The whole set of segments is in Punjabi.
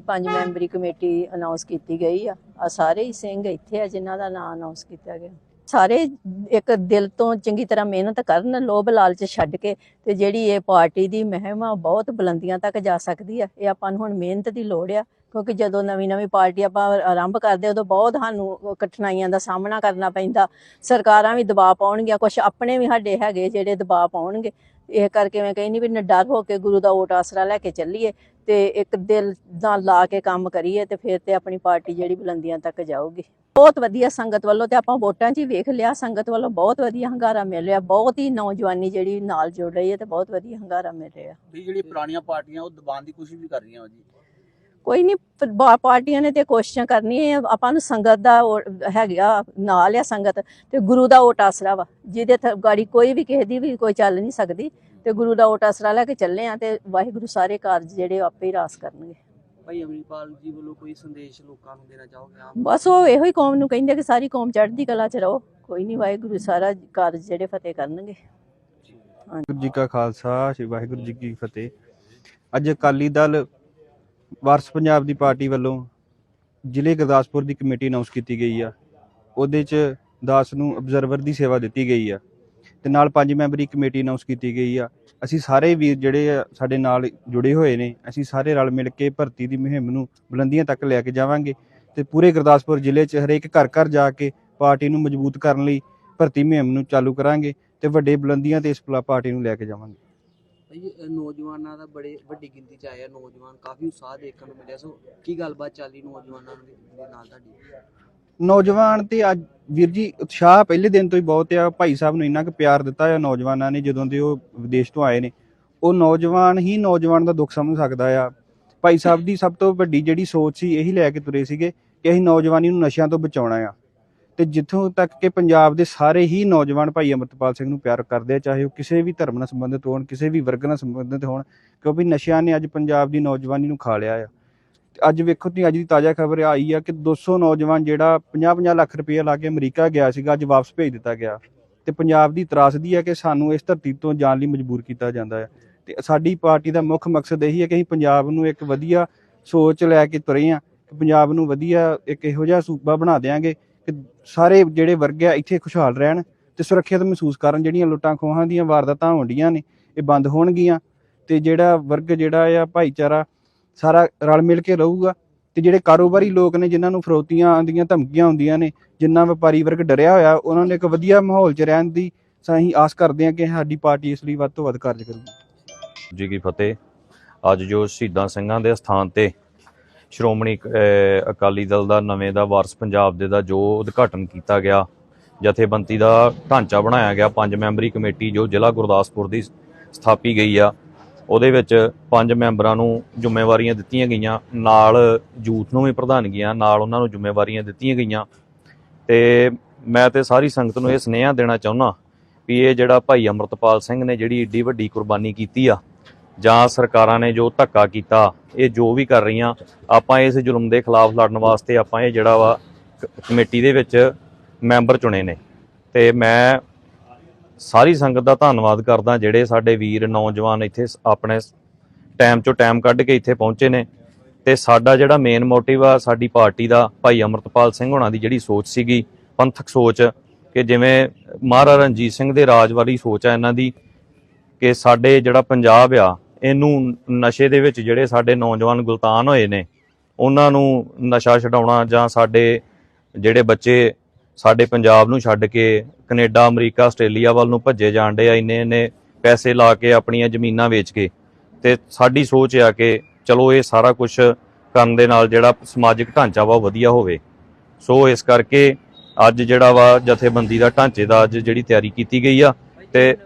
ਪੰਜ ਮੈਂਬਰੀ ਕਮੇਟੀ ਅਨਾਉਂਸ ਕੀਤੀ ਗਈ ਆ। ਆ ਸਾਰੇ ਹੀ ਸਿੰਘ ਇੱਥੇ ਆ ਜਿਨ੍ਹਾਂ ਦਾ ਨਾਮ ਅਨਾਉਂਸ ਕੀਤਾ ਗਿਆ। ਸਾਰੇ ਇੱਕ ਦਿਲ ਤੋਂ ਚੰਗੀ ਤਰ੍ਹਾਂ ਮਿਹਨਤ ਕਰਨ, ਲੋਭ ਲਾਲਚ ਛੱਡ ਕੇ ਤੇ ਜਿਹੜੀ ਇਹ ਪਾਰਟੀ ਦੀ ਮਹਿਮ ਬਹੁਤ ਬੁਲੰਦੀਆਂ ਤੱਕ ਜਾ ਸਕਦੀ ਆ। ਇਹ ਆਪਾਂ ਨੂੰ ਹੁਣ ਮਿਹਨਤ ਦੀ ਲੋੜ ਆ, ਕਿਉਂਕਿ ਜਦੋਂ ਨਵੀਂ ਨਵੀਂ ਪਾਰਟੀ ਆਪਾਂ ਆਰੰਭ ਕਰਦੇ ਉਦੋਂ ਬਹੁਤ ਸਾਨੂੰ ਕਠਿਨਾਈਆਂ ਦਾ ਸਾਹਮਣਾ ਕਰਨਾ ਪੈਂਦਾ। ਸਰਕਾਰਾਂ ਵੀ ਦਬਾਅ ਪਾਉਣਗੀਆਂ ਕੁਝ ਆਪਣੇ ਵੀ ਸਾਡੇ ਹੈਗੇ ਜਿਹੜੇ ਦਬਾਅ ਪਾਉਣਗੇ। ਇਹ ਕਰਕੇ ਮੈਂ ਕਹਿੰਦੀ ਵੀ ਨਿਡਰ ਹੋ ਕੇ ਗੁਰੂ ਦਾ ਓਟ ਆਸਰਾ ਲੈ ਕੇ ਚੱਲੀਏ। ਤੇ ਇੱਕ ਦਿਲ ਨਾਲ ਲਾ ਕੇ ਕੰਮ ਕਰੀਏ ਤੇ ਫਿਰ ਤੇ ਆਪਣੀ ਪਾਰਟੀ ਜਿਹੜੀ ਬੁਲੰਦੀਆਂ ਤੱਕ ਜਾਊਗੀ। ਬਹੁਤ ਵਧੀਆ ਸੰਗਤ ਵੱਲੋਂ ਤੇ ਆਪਾਂ ਵੋਟਾਂ 'ਚ ਹੀ ਵੇਖ ਲਿਆ, ਸੰਗਤ ਵੱਲੋਂ ਬਹੁਤ ਵਧੀਆ ਹੰਗਾਰਾ ਮਿਲ ਰਿਹਾ, ਬਹੁਤ ਹੀ ਨੌਜਵਾਨੀ ਜਿਹੜੀ ਨਾਲ ਜੁੜ ਰਹੀ ਹੈ ਤੇ ਬਹੁਤ ਵਧੀਆ ਹੰਗਾਰਾ ਮਿਲ ਰਿਹਾ। ਵੀ ਜਿਹੜੀ ਪੁਰਾਣੀਆਂ ਪਾਰਟੀਆਂ ਉਹ ਦਬਾਉਣ ਦੀ ਕੋਸ਼ਿਸ਼ ਵੀ ਕਰ ਰਹੀਆਂ ਜੀ। ਕੋਈ ਨਹੀਂ ਪਾਰਟੀਆਂ ਨੇ ਤੇ ਕੋਸ਼ਿਸ਼ਾਂ ਕਰਨੀਆਂ ਆ, ਆਪਾਂ ਨੂੰ ਸੰਗਤ ਦਾ ਹੈਗਾ ਨਾਲ ਆ ਸੰਗਤ ਤੇ ਗੁਰੂ ਦਾ ਓਟ ਆਸਰਾ ਵਾ ਜਿਹਦੇ ਗਾੜੀ ਕੋਈ ਵੀ ਕਿਸੇ ਦੀ ਵੀ ਕੋਈ ਚੱਲ ਨਹੀਂ ਸਕਦੀ ਤੇ ਗੁਰੂ ਦਾ ਓਟ ਆਸਰਾ ਲੈ ਕੇ ਚੱਲੇ ਆ ਤੇ ਵਾਹਿਗੁਰੂ ਸਾਰੇ ਕਾਰਜ ਜਿਹੜੇ ਆਪੇ ਹੀ ਰਾਸ ਕਰਨਗੇ। ਭਾਈ ਅਮਰੀਪਾਲ ਜੀ ਵੱਲੋਂ ਕੋਈ ਸੰਦੇਸ਼ ਲੋਕਾਂ ਨੂੰ ਦੇਣਾ ਚਾਹੋਗੇ ਆਪ? ਬਸ ਉਹ ਇਹੋ ਹੀ ਕੌਮ ਨੂੰ ਕਹਿੰਦੇ ਕਿ ਸਾਰੀ ਕੌਮ ਚੜ੍ਹਦੀ ਕਲਾ 'ਚ ਰਹੋ ਕੋਈ ਨਹੀਂ ਵਾਹਿਗੁਰੂ ਸਾਰਾ ਕਾਰਜ ਜਿਹੜੇ ਫਤਿਹ ਕਰਨਗੇ। ਵਾਹਿਗੁਰੂ ਜੀ ਕਾ ਖਾਲਸਾ ਸ੍ਰੀ ਵਾਹਿਗੁਰੂ ਜੀ ਕੀ ਫਤਿਹ। ਅੱਜ ਅਕਾਲੀ ਦਲ ਵਾਰਸ ਪੰਜਾਬ ਦੀ ਪਾਰਟੀ ਵੱਲੋਂ ਜ਼ਿਲ੍ਹੇ ਗੁਰਦਾਸਪੁਰ ਦੀ ਕਮੇਟੀ ਅਨਾਉਂਸ ਕੀਤੀ ਗਈ ਆ। ਉਹਦੇ 'ਚ ਦਾਸ ਨੂੰ ਅਬਜ਼ਰਵਰ ਦੀ ਸੇਵਾ ਦਿੱਤੀ ਗਈ ਆ। ਤੇ ਨਾਲ ਪੰਜ ਮੈਂਬਰੀ ਕਮੇਟੀ ਅਨਾਉਂਸ ਕੀਤੀ ਗਈ ਆ। ਅਸੀਂ ਸਾਰੇ ਵੀਰ ਜਿਹੜੇ ਆ, ਸਾਡੇ ਨਾਲ ਜੁੜੇ ਹੋਏ ਨੇ, ਅਸੀਂ ਸਾਰੇ ਰਲ ਮਿਲ ਕੇ ਭਰਤੀ ਦੀ ਮੁਹਿੰਮ ਨੂੰ ਬੁਲੰਦੀਆਂ ਤੱਕ ਲੈ ਕੇ ਜਾਵਾਂਗੇ। ਤੇ ਪੂਰੇ ਗੁਰਦਾਸਪੁਰ ਜ਼ਿਲ੍ਹੇ 'ਚ ਹਰੇਕ ਘਰ ਘਰ ਜਾ ਕੇ ਪਾਰਟੀ ਨੂੰ ਮਜ਼ਬੂਤ ਕਰਨ ਲਈ ਭਰਤੀ ਮੁਹਿੰਮ ਨੂੰ ਚਾਲੂ ਕਰਾਂਗੇ ਤੇ ਵੱਡੇ ਬੁਲੰਦੀਆਂ ਤੇ ਇਸ ਪਲਾ- ਪਾਰਟੀ ਨੂੰ ਲੈ ਕੇ ਜਾਵਾਂਗੇ। ਭਾਈ ਨੌਜਵਾਨਾਂ ਦਾ ਬੜੇ, ਵੱਡੀ ਗਿਣਤੀ ਚ ਆਇਆ ਨੌਜਵਾਨ, ਕਾਫੀ ਉਤਸ਼ਾਹ ਦੇਖਣ ਨੂੰ ਮਿਲਿਆ। ਸੋ ਕੀ ਗੱਲਬਾਤ ਚੱਲੀ ਨੌਜਵਾਨਾਂ ਦੇ ਨਾਲ ਤੁਹਾਡੀ? ਨੌਜਵਾਨ ਤੇ ਅੱਜ, ਵੀਰ ਜੀ, ਉਤਸ਼ਾਹ ਪਹਿਲੇ ਦਿਨ ਤੋਂ ਹੀ ਬਹੁਤ ਆ। ਭਾਈ ਸਾਹਿਬ ਨੂੰ ਇੰਨਾ ਕੁ ਪਿਆਰ ਦਿੱਤਾ ਆ ਨੌਜਵਾਨਾਂ ਨੇ, ਜਦੋਂ ਦੇ ਉਹ ਵਿਦੇਸ਼ ਤੋਂ ਆਏ ਨੇ। ਉਹ ਨੌਜਵਾਨ ਹੀ ਨੌਜਵਾਨ ਦਾ ਦੁੱਖ ਸਮਝ ਸਕਦਾ ਆ। ਭਾਈ ਸਾਹਿਬ ਦੀ ਸਭ ਤੋਂ ਵੱਡੀ ਜਿਹੜੀ ਸੋਚ ਸੀ, ਇਹੀ ਲੈ ਕੇ ਤੁਰੇ ਸੀਗੇ ਕਿ ਅਸੀਂ ਨੌਜਵਾਨੀ ਨੂੰ ਨਸ਼ਿਆਂ ਤੋਂ ਬਚਾਉਣਾ ਆ। ਤੇ ਜਿੱਥੋਂ ਤੱਕ ਕਿ ਪੰਜਾਬ ਦੇ ਸਾਰੇ ਹੀ ਨੌਜਵਾਨ ਭਾਈ ਅਮਰਤਪਾਲ ਸਿੰਘ ਨੂੰ ਪਿਆਰ ਕਰਦੇ ਆ, ਚਾਹੇ ਉਹ ਕਿਸੇ ਵੀ ਧਰਮ ਨਾਲ ਸੰਬੰਧਿਤ ਹੋਣ, ਕਿਸੇ ਵੀ ਵਰਗ ਨਾਲ ਸੰਬੰਧਿਤ ਹੋਣ, ਕਿਉਂਕਿ ਨਸ਼ਿਆਂ ਨੇ ਅੱਜ ਪੰਜਾਬ ਦੀ ਨੌਜਵਾਨੀ ਨੂੰ ਖਾ ਲਿਆ ਆ। ਤੇ ਅੱਜ ਵੇਖੋ ਤੁਸੀਂ, ਅੱਜ ਦੀ ਤਾਜ਼ਾ ਖਬਰ ਆਈ ਆ ਕਿ 200 ਨੌਜਵਾਨ ਜਿਹੜਾ 50-50 ਲੱਖ ਰੁਪਏ ਲਾ ਕੇ ਅਮਰੀਕਾ ਗਿਆ ਸੀਗਾ, ਅੱਜ ਵਾਪਸ ਭੇਜ ਦਿੱਤਾ ਗਿਆ। ਤੇ ਪੰਜਾਬ ਦੀ ਤਰਾਸਦੀ ਹੈ ਕਿ ਸਾਨੂੰ ਇਸ ਧਰਤੀ ਤੋਂ ਜਾਣ ਲਈ ਮਜਬੂਰ ਕੀਤਾ ਜਾਂਦਾ ਹੈ ਤੇ ਸਾਡੀ ਪਾਰਟੀ ਦਾ ਮੁੱਖ ਮਕਸਦ ਇਹੀ ਹੈ ਕਿ ਅਸੀਂ ਪੰਜਾਬ ਨੂੰ ਇੱਕ ਵਧੀਆ ਸੋਚ ਲੈ ਕੇ ਤੁਰੇ ਆ, ਕਿ ਪੰਜਾਬ ਨੂੰ ਵਧੀਆ ਇੱਕ ਇਹੋ ਜਿਹਾ ਸੂਬਾ ਬਣਾ ਦੇਾਂਗੇ ਕਿ ਸਾਰੇ ਜਿਹੜੇ ਵਰਗ ਆ ਇੱਥੇ ਖੁਸ਼ਹਾਲ ਰਹਿਣ ਤੇ ਸੁਰੱਖਿਅਤ ਮਹਿਸੂਸ ਕਰਨ, ਜਿਹੜੀਆਂ ਲੁੱਟਾਂ ਖੋਹਾਂ ਦੀਆਂ ਵਾਰਦਾਤਾਂ ਹੁੰਦੀਆਂ ਨੇ, ਇਹ ਬੰਦ ਹੋਣਗੀਆਂ ਤੇ ਜਿਹੜਾ ਵਰਗ ਜਿਹੜਾ ਆ, ਭਾਈਚਾਰਾ ਸਾਰਾ ਰਲ ਮਿਲ ਕੇ ਰਹੂਗਾ ਤੇ ਜਿਹੜੇ ਕਾਰੋਬਾਰੀ ਲੋਕ ਨੇ, ਜਿਨ੍ਹਾਂ ਨੂੰ ਫਰੋਤੀਆਂ ਦੀਆਂ ਧਮਕੀਆਂ ਹੁੰਦੀਆਂ ਨੇ, ਜਿੰਨਾ ਵਪਾਰੀ ਵਰਗ ਡਰਿਆ ਹੋਇਆ, ਉਹਨਾਂ ਨੇ ਇੱਕ ਵਧੀਆ ਮਾਹੌਲ 'ਚ ਰਹਿਣ ਦੀ ਅਸੀਂ ਆਸ ਕਰਦੇ ਹਾਂ ਕਿ ਸਾਡੀ ਪਾਰਟੀ ਇਸ ਲਈ ਵੱਧ ਤੋਂ ਵੱਧ ਕਾਰਜ ਕਰੂਗੀ। ਜੀ ਕੀ ਫਤਿਹ। ਅੱਜ ਜੋ ਸ਼ਹੀਦਾਂ ਸਿੰਘਾਂ ਦੇ ਸਥਾਨ ਤੇ ਸ਼੍ਰੋਮਣੀ ਅਕਾਲੀ ਦਲ ਦਾ, ਨਵੇਂ ਦਾ, ਵਾਰਸ ਪੰਜਾਬ ਦੇ ਦਾ ਜੋ ਉਦਘਾਟਨ ਕੀਤਾ ਗਿਆ, ਜਥੇਬੰਦੀ ਦਾ ਢਾਂਚਾ ਬਣਾਇਆ ਗਿਆ, ਪੰਜ ਮੈਂਬਰੀ ਕਮੇਟੀ ਜੋ ਜ਼ਿਲ੍ਹਾ ਗੁਰਦਾਸਪੁਰ ਦੀ ਸਥਾਪੀ ਗਈ ਆ, ਉਹਦੇ ਵਿੱਚ ਪੰਜ ਮੈਂਬਰਾਂ ਨੂੰ ਜ਼ਿੰਮੇਵਾਰੀਆਂ ਦਿੱਤੀਆਂ ਗਈਆਂ, ਨਾਲ ਯੂਥ ਨੂੰ ਵੀ ਪ੍ਰਧਾਨਗੀਆਂ ਨਾਲ ਉਹਨਾਂ ਨੂੰ ਜ਼ਿੰਮੇਵਾਰੀਆਂ ਦਿੱਤੀਆਂ ਗਈਆਂ, ਤੇ ਮੈਂ ਤੇ ਸਾਰੀ ਸੰਗਤ ਨੂੰ ਇਹ ਸੁਨੇਹਾ ਦੇਣਾ ਚਾਹੁੰਦਾ ਵੀ ਇਹ ਜਿਹੜਾ ਭਾਈ ਅਮਰਤਪਾਲ ਸਿੰਘ ਨੇ ਜਿਹੜੀ ਏਡੀ ਵੱਡੀ ਕੁਰਬਾਨੀ ਕੀਤੀ ਆ ਜਾਂ ਸਰਕਾਰਾਂ ਨੇ ਜੋ ਧੱਕਾ ਕੀਤਾ, ਇਹ ਜੋ ਵੀ ਕਰ ਰਹੀਆਂ, ਆਪਾਂ ਇਸ ਜ਼ੁਲਮ ਦੇ ਖਿਲਾਫ ਲੜਨ ਵਾਸਤੇ ਆਪਾਂ ਇਹ ਜਿਹੜਾ ਵਾ ਕ- ਕਮੇਟੀ ਦੇ ਵਿੱਚ ਮੈਂਬਰ ਚੁਣੇ ਨੇ। ਤੇ ਮੈਂ ਸਾਰੀ ਸੰਗਤ ਦਾ ਧੰਨਵਾਦ ਕਰਦਾ, ਜਿਹੜੇ ਸਾਡੇ ਵੀਰ, ਨੌਜਵਾਨ ਇੱਥੇ ਸ- ਆਪਣੇ ਟਾਈਮ ਚੋਂ ਟਾਈਮ ਕੱਢ ਕੇ ਇੱਥੇ ਪਹੁੰਚੇ ਨੇ। ਤੇ ਸਾਡਾ ਜਿਹੜਾ ਮੇਨ ਮੋਟਿਵ ਆ, ਸਾਡੀ ਪਾਰਟੀ ਦਾ ਭਾਈ ਅਮਰਤਪਾਲ ਸਿੰਘ ਹੋਣਾ ਦੀ ਜਿਹੜੀ ਸੋਚ ਸੀਗੀ, ਪੰਥਕ ਸੋਚ, ਕਿ ਜਿਵੇਂ ਮਹਾਰਾਜਾ ਰਣਜੀਤ ਸਿੰਘ ਦੇ ਰਾਜ ਵਾਲੀ ਸੋਚ ਆ ਇਹਨਾਂ ਦੀ, ਕਿ ਸਾਡੇ ਜਿਹੜਾ ਪੰਜਾਬ ਆ ਇਹਨੂੰ ਨਸ਼ੇ ਦੇ ਵਿੱਚ ਜਿਹੜੇ ਸਾਡੇ ਨੌਜਵਾਨ ਗੁਲਤਾਨ ਹੋਏ ਨੇ ਉਹਨਾਂ ਨੂੰ ਨਸ਼ਾ ਛਡਾਉਣਾ ਜਾਂ ਸਾਡੇ ਜਿਹੜੇ ਬੱਚੇ ਸਾਡੇ ਪੰਜਾਬ ਨੂੰ ਛੱਡ ਕੇ ਕੈਨੇਡਾ ਅਮਰੀਕਾ ਆਸਟ੍ਰੇਲੀਆ ਵੱਲ ਨੂੰ ਭੱਜੇ ਜਾਂਦੇ ਆ ਇੰਨੇ ਇੰਨੇ ਪੈਸੇ ਲਾ ਕੇ ਆਪਣੀਆਂ ਜ਼ਮੀਨਾਂ ਵੇਚ ਕੇ। ਤੇ ਸਾਡੀ ਸੋਚ ਆ ਕਿ ਚਲੋ ਇਹ ਸਾਰਾ ਕੁਝ ਕਰਨ ਦੇ ਨਾਲ ਜਿਹੜਾ ਸਮਾਜਿਕ ਢਾਂਚਾ ਵਾ ਉਹ ਵਧੀਆ ਹੋਵੇ। ਸੋ ਇਸ ਕਰਕੇ ਅੱਜ ਜਿਹੜਾ ਵਾ ਜਥੇਬੰਦੀ ਦਾ ਢਾਂਚੇ ਦਾ ਅੱਜ ਜਿਹੜੀ ਤਿਆਰੀ ਕੀਤੀ ਗਈ ਆ ਤੇ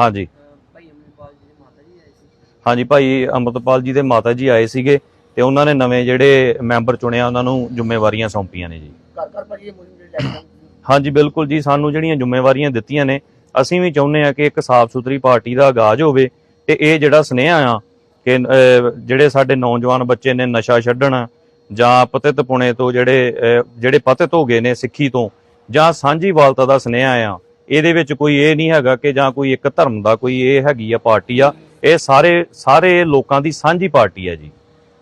ਹਾਂਜੀ ਅਹ ਭਾਈ ਅਮਰੀਪਾਲ ਜੀ ਦੇ ਮਾਤਾ ਜੀ ਆਏ ਸੀ ਹਾਂਜੀ ਭਾਈ ਅੰਮ੍ਰਿਤਪਾਲ ਜੀ ਦੇ ਮਾਤਾ ਜੀ ਆਏ ਸੀਗੇ ਤੇ ਉਹਨਾਂ ਨੇ ਨਵੇਂ ਜਿਹੜੇ ਮੈਂਬਰ ਚੁਣਿਆ ਉਹਨਾਂ ਨੂੰ ਜ਼ਿੰਮੇਵਾਰੀਆਂ ਸੌਂਪੀਆਂ ਨੇ ਜੀ। ਘਰ ਘਰ ਭਾਜੀ ਇਹ ਮੁਹਿੰਮ ਜਿਹੜੀ ਲੈ ਕੇ ਹਾਂਜੀ ਬਿਲਕੁਲ ਜੀ ਸਾਨੂੰ ਜਿਹੜੀਆਂ ਜ਼ਿੰਮੇਵਾਰੀਆਂ ਦਿੱਤੀਆਂ ਨੇ ਅਸੀਂ ਵੀ ਚਾਹੁੰਦੇ ਆ ਕਿ ਇੱਕ ਸਾਫ਼ ਸੁਥਰੀ ਪਾਰਟੀ ਦਾ ਆਗਾਜ਼ ਹੋਵੇ ਤੇ ਇਹ ਜਿਹੜਾ ਸੁਨੇਹਾ ਆ ਕਿ ਅਹ, ਜਿਹੜੇ ਸਾਡੇ ਨੌਜਵਾਨ ਬੱਚੇ ਨੇ ਨਸ਼ਾ ਛੱਡਣ ਜਾਂ ਪਤਿਤ ਪੁਣੇ ਤੋਂ ਜਿਹੜੇ ਅਹ, ਜਿਹੜੇ ਪਤਿਤ ਹੋ ਗਏ ਨੇ ਸਿੱਖੀ ਤੋਂ ਜਾਂ ਸਾਂਝੀਵਾਲਤਾ ਦਾ ਸੁਨੇਹਾ ਆ ਇਹਦੇ ਵਿੱਚ ਕੋਈ ਇਹ ਨਹੀਂ ਹੈਗਾ ਕਿ ਜਾਂ ਕੋਈ ਇੱਕ ਧਰਮ ਦਾ ਕੋਈ ਇਹ ਹੈਗੀ ਆ ਪਾਰਟੀ ਆ ਇਹ ਸਾਰੇ ਸਾਰੇ ਲੋਕਾਂ ਦੀ ਸਾਂਝੀ ਪਾਰਟੀ ਆ ਜੀ।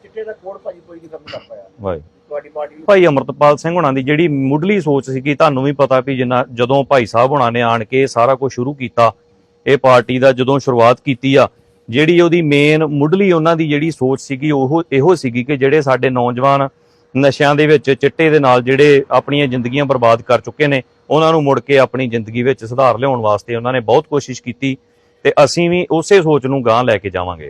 ਨਸ਼ੇ ਦਾ ਕੋੜ ਭਾਜੀ ਕੋਈ ਨਹੀਂ ਖਤਮ ਕਰ ਪਾਇਆ। ਵਾਹਿ ਤੁਹਾਡੀ ਪਾਰਟੀ ਭਾਈ ਅਮਰਤਪਾਲ ਸਿੰਘ ਹੁਣਾਂ ਦੀ ਜਿਹੜੀ ਮੁੱਢਲੀ ਸੋਚ ਸੀ ਕਿ ਤੁਹਾਨੂੰ ਵੀ ਪਤਾ ਵੀ ਜਿੰਨਾ ਜਦੋਂ ਭਾਈ ਸਾਹਿਬ ਹੁਣਾਂ ਨੇ ਆਣ ਕੇ ਸਾਰਾ ਕੁਝ ਸ਼ੁਰੂ ਕੀਤਾ ਇਹ ਪਾਰਟੀ ਦਾ ਜਦੋਂ ਸ਼ੁਰੂਆਤ ਕੀਤੀ ਆ ਜਿਹੜੀ ਉਹਦੀ ਮੇਨ ਮੁੱਢਲੀ ਉਹਨਾਂ ਦੀ ਜਿਹੜੀ ਸੋਚ ਸੀਗੀ ਉਹ ਇਹੋ ਸੀਗੀ ਕਿ ਜਿਹੜੇ ਸਾਡੇ ਨੌਜਵਾਨ ਨਸ਼ਿਆਂ ਦੇ ਵਿੱਚ ਚਿੱਟੇ ਦੇ ਨਾਲ ਜਿਹੜੇ ਆਪਣੀਆਂ ਜ਼ਿੰਦਗੀਆਂ ਬਰਬਾਦ ਕਰ ਚੁੱਕੇ ਨੇ ਉਹਨਾਂ ਨੂੰ ਮੁੜ ਕੇ ਆਪਣੀ ਜ਼ਿੰਦਗੀ ਵਿੱਚ ਸੁਧਾਰ ਲਿਆਉਣ ਵਾਸਤੇ ਉਹਨਾਂ ਨੇ ਬਹੁਤ ਕੋਸ਼ਿਸ਼ ਕੀਤੀ। ਤੇ ਅਸੀਂ ਵੀ ਉਸੇ ਸੋਚ ਨੂੰ ਗਾਂਹ ਲੈ ਕੇ ਜਾਵਾਂਗੇ।